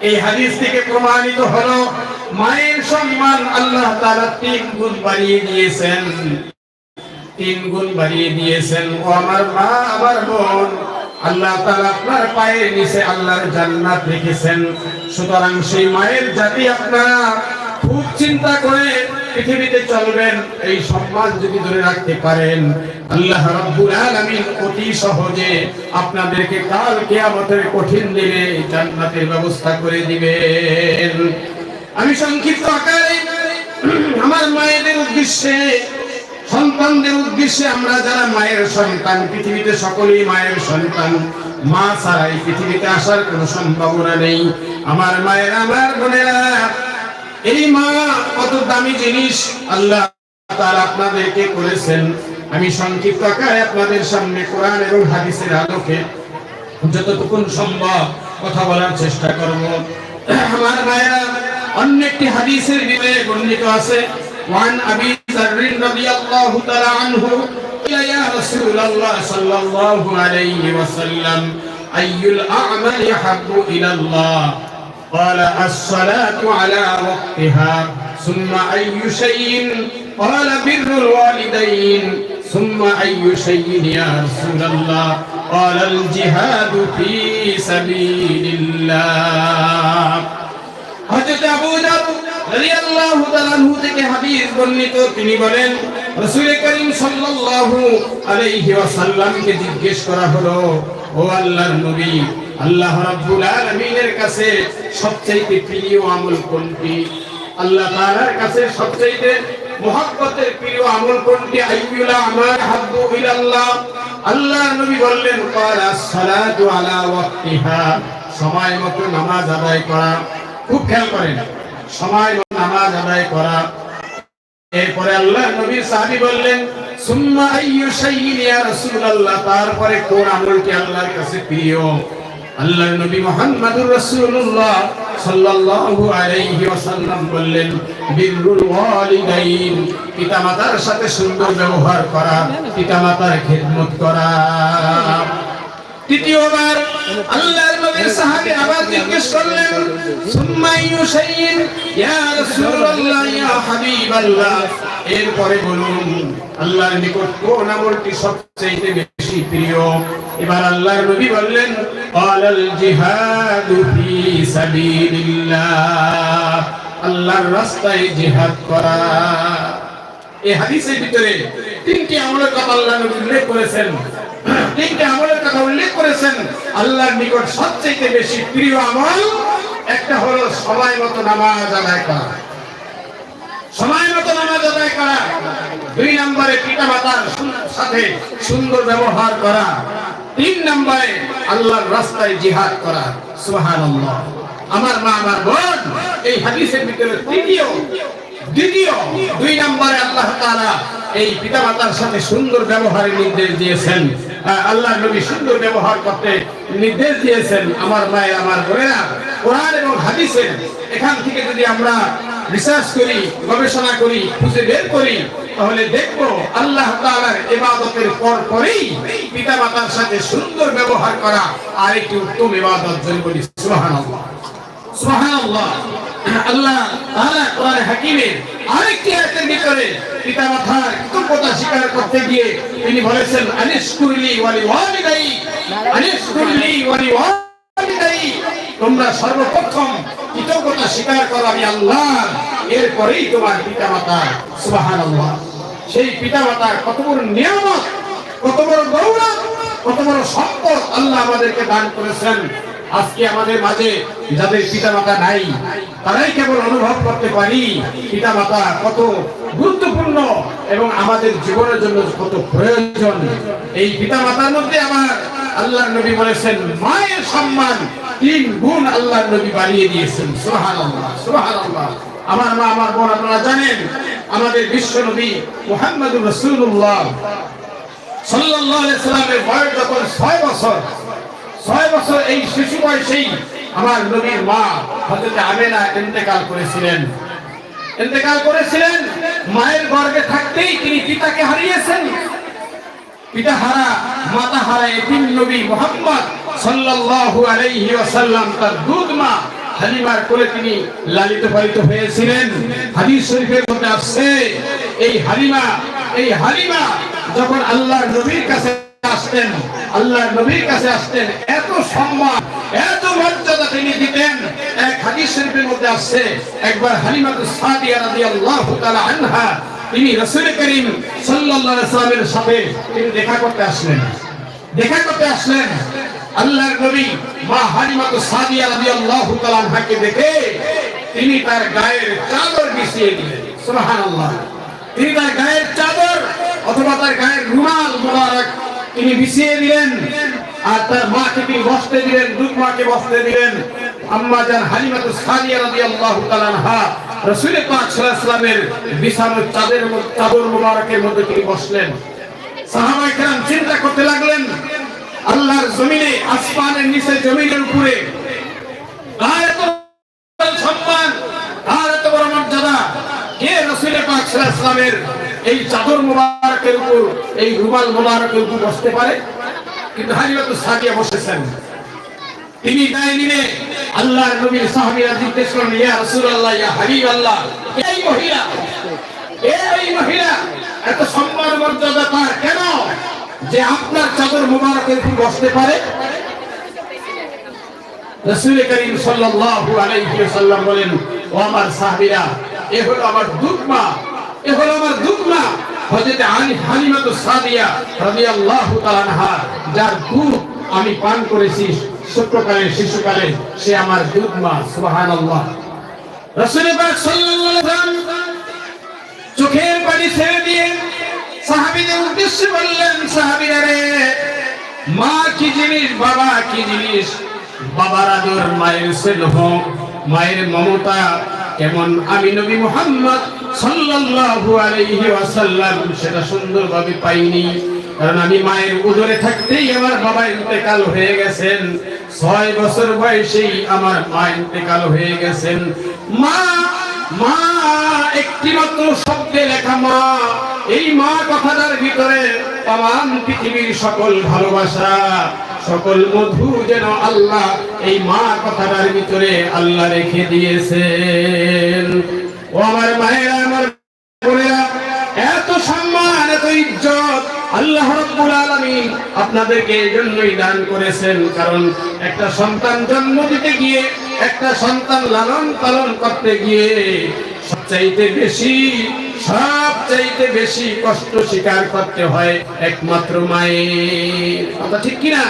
এই হাদিস থেকে প্রমাণিত হলো, মায়ের সম্মান আল্লাহ তাআলা তিন গুণ বাড়িয়ে দিয়েছেন। তিন গুণ বাড়িয়ে দিয়েছেন। ও আমার মা, আমার বোন, আল্লাহ তাআলা আপনার পায়ের নিচে আল্লাহর জান্নাত রেখেছেন। সুতরাং সেই মায়ের জাতি আপনারা। খুব চিন্তা করে পৃথিবীতে চলবেন, এই সম্মান যদি ধরে রাখতে পারেন, আল্লাহ রাব্বুল আলামিন অতি সহজে আপনাদেরকে কাল কিয়ামতের কঠিন দিনে জান্নাতের ব্যবস্থা করে দিবেন। আমি সংক্ষিপ্ত আকারে আমার মায়েদের উদ্দেশ্যে, সন্তানদের উদ্দেশ্যে আমরা যারা মায়ের সন্তান, পৃথিবীতে সকলেই মায়ের সন্তান, মা ছাড়াই পৃথিবীতে আসার কোনো সম্ভাবনা নেই। আমার মায়ের, আমার বোনেরা এই মা, কত দামি জিনিস আল্লাহ তার আপনাদেরকে করেছেন। আমি সংক্ষিপ্ত আকারে আপনাদের সামনে কোরআন এবং হাদিসের আলোকে যতটুকুন সম্ভব কথা বলার চেষ্টা করব। আমার মায়েরা অন্য একটি হাদিসের ভিতরে বর্ণিত আছে। ওয়ান আবি যার রাদিয়াল্লাহু তাআলা আনহু, ইয়া রাসূলুল্লাহ সাল্লাল্লাহু আলাইহি ওয়াসাল্লাম, আইয়ুল আ'মালি হাব্বু ইলাল্লাহ। قال الصلاة على وقتها ثم أي شيء قال بر الوالدين ثم أي شيء يا رسول الله قال الجهاد في سبيل الله হযরত আবু দাউদ রাদিয়াল্লাহু তাআলা আনহু থেকে হাদিস বর্ণিত তিনি বলেন রাসূল করিম সাল্লাল্লাহু আলাইহি ওয়াসাল্লামকে জিজ্ঞেস করা হলো ও আল্লাহর নবী আল্লাহ রাব্বুল আলামিনের কাছে সবচেয়ে প্রিয় আমল কোনটি? আল্লাহ তাআলার কাছে সবচেয়ে মহব্বতের প্রিয় আমল কোনটি? আইয়ুল আমাল হাব্বু ইলাল্লাহ। আল্লাহর নবী বললেন, ক্বালা সালাতু আলা ওয়াক্তিহা। সময় মতো নামাজ আদায় করা। খুব খেয়াল করেন, সময় মতো নামাজ আদায় করা। এরপরে আল্লাহ নবী সাহাবী বললেন, সুম্মা আইয়ু শাইইন ইয়া রাসূলুল্লাহ। তারপরে কোন আমলটি আল্লাহর কাছে প্রিয়? আল্লাহর নবী মুহাম্মদুর রাসূলুল্লাহ সাল্লাল্লাহু আলাইহি ওয়াসাল্লাম বললেন বিররুল ওয়ালিদাইন, পিতামাতার সাথে সুন্দর ব্যবহার করা, পিতামাতার খেদমত করা। তৃতীয়বার আল্লাহর নবীর সাহাবী আবার জিজ্ঞেস করলেন, সুম্মা ইউসাইয়িন ইয়া রাসূলুল্লাহ, ইয়া হাবিবাল্লাহ? এরপরে বলুন, আল্লাহর নিকট কোন আমলটি সবচেয়ে বেশি প্রিয়? এবার আল্লাহর নবী বললেন ক্বালাল জিহাদু ফি সাবিলিল্লাহ। আল্লাহর রাস্তায় জিহাদ করা। এই হাদিসের ভিতরে তিনটি আমলের কথা আল্লাহ নবী উল্লেখ করেছেন। তিনটি আমলের কথা উল্লেখ করেছেন। আল্লাহর নিকট সবচেয়ে বেশি প্রিয় আমল একটা হলো সময় মতো নামাজ আদায় করা। সময় মতো নামাজ আদায় করা। দুই নম্বরে পিতা মাতার সাথে সুন্দর ব্যবহার করা। তিন নম্বরে আল্লাহর রাস্তায় জিহাদ করা, সুবহানাল্লাহ। আমার মা, আমার বোন, এই হাদিসের ভিতরে তৃতীয়, দ্বিতীয়, দুই নম্বরে আল্লাহ তাআলা এই পিতামাতার সাথে সুন্দর ব্যবহারের নির্দেশ দিয়েছেন। আল্লাহ নবী সুন্দর ব্যবহার করতে নির্দেশ দিয়েছেন। আমার মায়ের আমার বোনেরা, কোরআন এবং হাদিসের এখান থেকে যদি আমরা রিসার্চ করি, গবেষণা করি, খুঁজে বের করি তাহলে দেখব আল্লাহ ইবাদতের পর পরেই পিতামাতার সাথে সুন্দর ব্যবহার করা আর একটি উত্তম ইবাদত যদি বলি, সুবহানাল্লাহ। আরেকটি তোমরা সর্বপ্রথম কৃতজ্ঞতা স্বীকার করো, আমি আল্লাহ এরপরেই তোমার পিতামাতা, সুবহানাল্লাহ। সেই পিতামাতার কত বড় নিয়ামত, কত বড় গৌরব, কত বড় সম্পদ আল্লাহ আমাদেরকে দান করেছেন। আজকে আমাদের মাঝে যাদের পিতামাতা নাই, তারাই কেবল অনুভব করতে পারি, পিতামাতা কত গুরুত্বপূর্ণ এবং আমাদের জীবনের জন্য কত প্রয়োজন। এই পিতা মাতার মধ্যে আমার আল্লাহ নবী বলেছেন, মায়ের সম্মান তিন গুণ আল্লাহ নবী বাড়িয়ে দিয়েছেন। সুবহানাল্লাহ সুবহানাল্লাহ। আমার মা, আমার বোন, আপনারা জানেন, আমাদের বিশ্ব নবী মুহাম্মদুর আলাইহি সাল্লামের বয়স যখন 6 বছর, ছয় বছর এই শিশু বয়সেই আমার নবীর মা হযরত আমেনা ইন্তেকাল করেছিলেন। ইন্তেকাল করেছিলেন, মায়ের গর্ভে থাকতেই তিনি পিতাকে হারিয়েছেন। পিতা হারা, মাতা হারা এতিম নবী মুহাম্মদ সাল্লাল্লাহু আলাইহি ওয়াসাল্লাম, তার দুধ মা হালিমার কোলে তিনি লালিত পালিত হয়েছিলেন। হাদিস শরীফের মধ্যে আসছে এই হালিমা এই হালিমা যখন আল্লাহর নবীর কাছে আসতেন, আল্লাহর নবীর কাছে আসতেন, এত সম্মান, এত মর্যাদা তিনি দিতেন। এক হাদিস শরীফের মধ্যে আসছে একবার হালিমাতু সাদিয়া রাদিয়াল্লাহু তাআলা আনহা, তিনি রাসূল করিম সাল্লাল্লাহু আলাইহি সাল্লামের সাথে তিনি দেখা করতে আসলেন। দেখা করতে আসলেন আল্লাহর নবী মা হালিমাতু সাদিয়া রাদিয়াল্লাহু তাআলা আনহাকে দেখে তিনি তার গায়ের চাদর বিছিয়ে দিলেন। সুবহানাল্লাহ। তিনি তার গায়ের চাদর অথবা তার গায়ের রুমাল মোবারক তিনি বিছিয়ে দিলেন আর তার মাকে তিনি বসতে দিলেন, দুধ মাকে বসতে দিলেন। আম্মা জান হালিমাতু সাদিয়া রাদিয়াল্লাহু তাআলা আনহা রাসূল পাক সাল্লাল্লাহু আলাইহি ওয়াসাল্লামের বিছানো চাদর চাদর মোবারকের মধ্যে তিনি বসলেন। সাহাবায়ে কেরাম চিন্তা করতে লাগলেন আল্লাহর জমিনে, আসমানের নিচে, জমিনের উপরে। সম্মান এত বড় মর্যাদা। কে রাসূল পাক ওয়াসাল্লামের এই চাদর মোবারকের উপর, এই রুমাল মোবারকের উপর বসতে পারে? কিন্তু বসেছেন। তিনি গায়ে নিলে আল্লাহর নবীর সাহাবীরা জিজ্ঞেস করলেন, ইয়া রাসূলুল্লাহ, ইয়া এই মহিলা? এই মহিলা? এত সম্মান মর্যাদা তার কেন যে আপনার চাদর মোবারকের উপর বসতে পারে? রাসূল করিম সাল্লাল্লাহু আলাইহি ওয়াসাল্লাম বলেন, ও আমার সাহাবীরা, এ হলো আমার দুধমা এ হলো আমার দুধমা হযরত আলী হালিমাতু সাদিয়া রাদিয়াল্লাহু তাআলা যার দুধ আমি পান করেছি ছোট্টকালে শিশুকালে, সে আমার দুধমা সুবহানাল্লাহ। রাসূল পাক সাল্লাল্লাহু আলাইহি ওয়াসাল্লাম চোখের পানি ছেড়ে উদ্দেশ্যে বললেন সাহাবীরা রে মা কি জিনিস, বাবা কি জিনিস? বাবার আদর, মায়ের স্নেহ মায়ের মমতা, কেমন আমি নবী মুহাম্মদ সাল্লাল্লাহু আলাইহি ওয়াসাল্লাম, সেটা সুন্দরভাবে পাইনি। কারণ আমি মায়ের উদরে থাকতেই আমার বাবা ইন্তেকাল হয়ে গেছেন। ছয় বছর বয়সেই আমার মা ইন্তেকাল হয়ে গেছেন। মা মা একটি মাত্র শব্দে লেখা মা এই মা কথাটার ভিতরে তাম পৃথিবীর সকল ভালোবাসা, সকল মধু যেন আল্লাহ এই মা কথাটার ভিতরে আল্লাহ রেখে দিয়েছেন। ও আমার মায়েরা, আমার এত সম্মান, এত ইজ্জত আল্লাহ রাব্বুল আপনাদেরকে এজন্যই দান করেছেন। কারণ একটা সন্তান জন্ম দিতে গিয়ে, একটা সন্তান লালন পালন করতে গিয়ে সবচাইতে বেশি সবচাইতে বেশি কষ্ট স্বীকার করতে হয় একমাত্র মায়ের। ঠিক কিনা?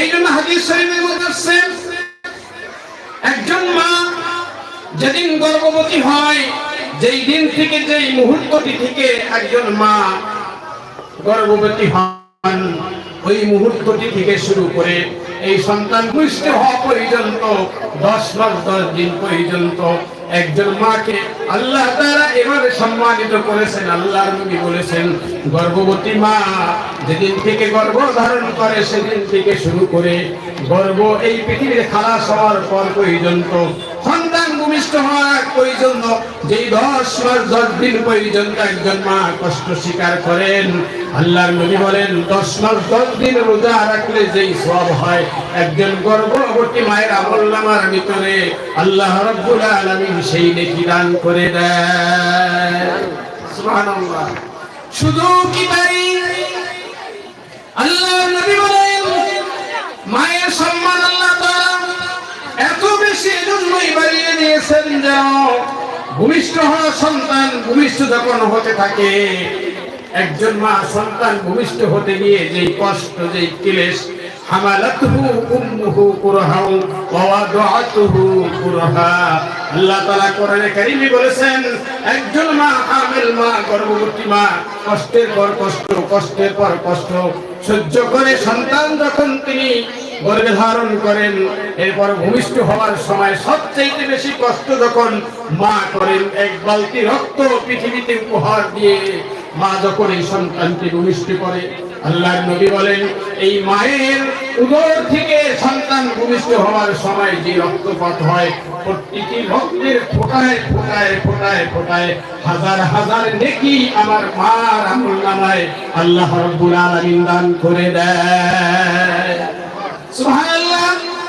এই জন্য হাদিস শরীফের মধ্যে একজন মা যেদিন গর্ভবতী হয়, যেই দিন থেকে, যেই মুহূর্তটি থেকে একজন মা গর্ভবতী হন, ওই মুহূর্তটি থেকে শুরু করে এই সন্তান পুষ্ট হওয়া পর্যন্ত, দশ মাস, দশ দিন পর্যন্ত একজন মাকে আল্লাহ তারা এভাবে সম্মানিত করেছেন, আল্লাহর নবী বলেছেন, গর্ভবতী মা, যেদিন থেকে গর্ভ ধারণ করে সেদিন থেকে শুরু করে গর্ভ এই পৃথিবীর খালাস হওয়ার পর পর্যন্ত ভূমিষ্ঠ হওয়ার পর্যন্ত যেই দশ মাস দশ দিন পর্যন্ত একজন মা কষ্ট স্বীকার করেন। আল্লাহর নবী বলেন, দশ মাস দশ দিন রোজা রাখলে যেই সব হয়, একজন গর্ভবতী মায়ের আমল নামার ভিতরে আল্লাহ রব্বুল আলামিন সেই নেকি দান করে দেয় শুধু কি তাই? আল্লাহর নবী বলেন, মায়ের সম্মান আল্লাহ ভূমিষ্ঠ হওয়া সন্তান যখন হতে থাকে, একজন মা সন্তান হতে যেই কষ্ট, যেই বলেছেন, একজন মা হামিল মা, গর্ভবতী মা, কষ্টের পর কষ্ট, কষ্টের পর কষ্ট, সহ্য করে সন্তান যখন তিনি গর্ভে ধারণ করেন, এরপর ভূমিষ্ঠ হওয়ার সময় সবচেয়ে বেশি কষ্ট যখন মা করেন, এক বালতি রক্ত পৃথিবীতে উপহার দিয়ে মা যখন এই সন্তানকে ভূমিষ্ঠ করে, আল্লাহর নবী বলেন, এই মায়ের উদর থেকে সন্তান ভূমিষ্ঠ হওয়ার সময় যে রক্তপাত হয় প্রতিটি রক্তের ফোটায় ফোটায় ফোটায় ফোটায় হাজার হাজার নেকি আমার মার আমল নামায় আল্লাহ রব্বুল আলামিন দান করে দেয়। সুবহানাল্লাহ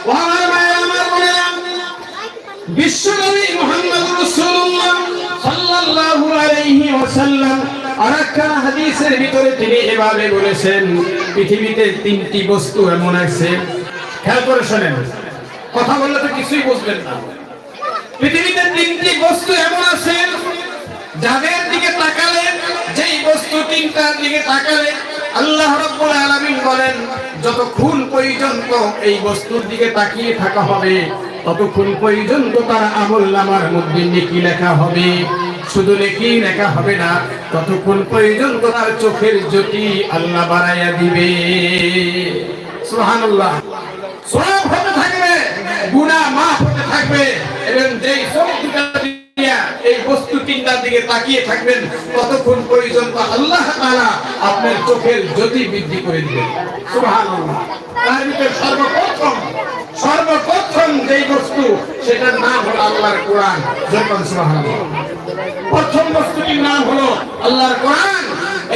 ও আমার মায়ের আমার বোনেরা ভিতরে তিনি এভাবে বলেছেন, পৃথিবীতে তিনটি বস্তু এমন আছে। খেয়াল কথা বললে তো কিছুই বুঝবেন না। পৃথিবীতে তিনটি বস্তু এমন আছে, যাদের দিকে তাকালে, যেই বস্তু তিনটার দিকে তাকালে আল্লাহ রাব্বুল আলামিন বলেন, যতক্ষণ পর্যন্ত এই বস্তুর দিকে তাকিয়ে থাকা হবে, ততক্ষণ পর্যন্ত তার আমল নামার মধ্যে নেকি লেখা হবে। শুধু নেকি লেখা হবে না, ততক্ষণ পর্যন্ত তার চোখের জ্যোতি আল্লাহ বাড়াইয়া দিবে। সুবহানাল্লাহ। সব হতে থাকবে, গুনাহ মাফ হতে থাকবে, এবং যেই সব এই বস্তু তিনটার দিকে তাকিয়ে থাকবেন ততক্ষণ পর্যন্ত আল্লাহ তাআলা আপনার চোখের জ্যোতি বৃদ্ধি করে দিবেন। তার ভিতরে সর্বপ্রথম সর্বপ্রথম যেই বস্তু, সেটার নাম হলো আল্লাহর কোরআন। যখন প্রথম বস্তুটির নাম হলো আল্লাহর কোরআন।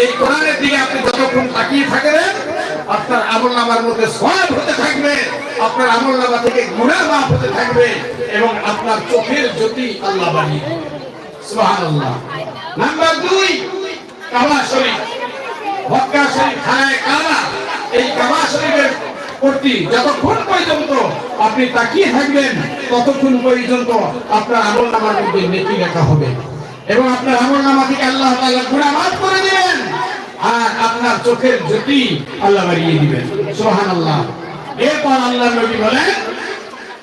এই কোরআনের দিকে আপনি যতক্ষণ তাকিয়ে থাকবেন, আপনার আমল নামার মধ্যে সব হতে থাকবে, আপনার আমল নামা থেকে গুনাহ মাফ হতে থাকবে এবং আপনার চোখের জ্যোতি আল্লাহ নাম্বার শরীফ। শরীফ এই শরীফের প্রতি যতক্ষণ পর্যন্ত আপনি তাকিয়ে থাকবেন, ততক্ষণ পর্যন্ত আপনার আমল নামার মধ্যে নেকি লেখা হবে। এবং আপনার আমল নামা থেকে আল্লাহ তাআলা মাফ করে দিবেন, আর আপনার চোখের জ্যোতি আল্লাহ বাড়িয়ে দিবেন। সুবহানাল্লাহ। এরপর আল্লাহ নবী বলেন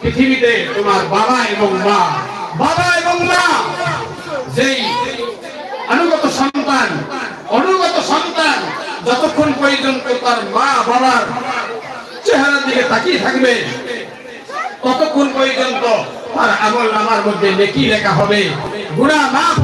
পৃথিবীতে তোমার বাবা এবং মা। বাবা এবং মা। যেই অনুগত সন্তান অনুগত সন্তান যতক্ষণ পর্যন্ত তার মা, বাবার চেহারার দিকে তাকিয়ে থাকবে, ততক্ষণ পর্যন্ত তার আমল নামার মধ্যে নেকি লেখা হবে। গুণা মাফ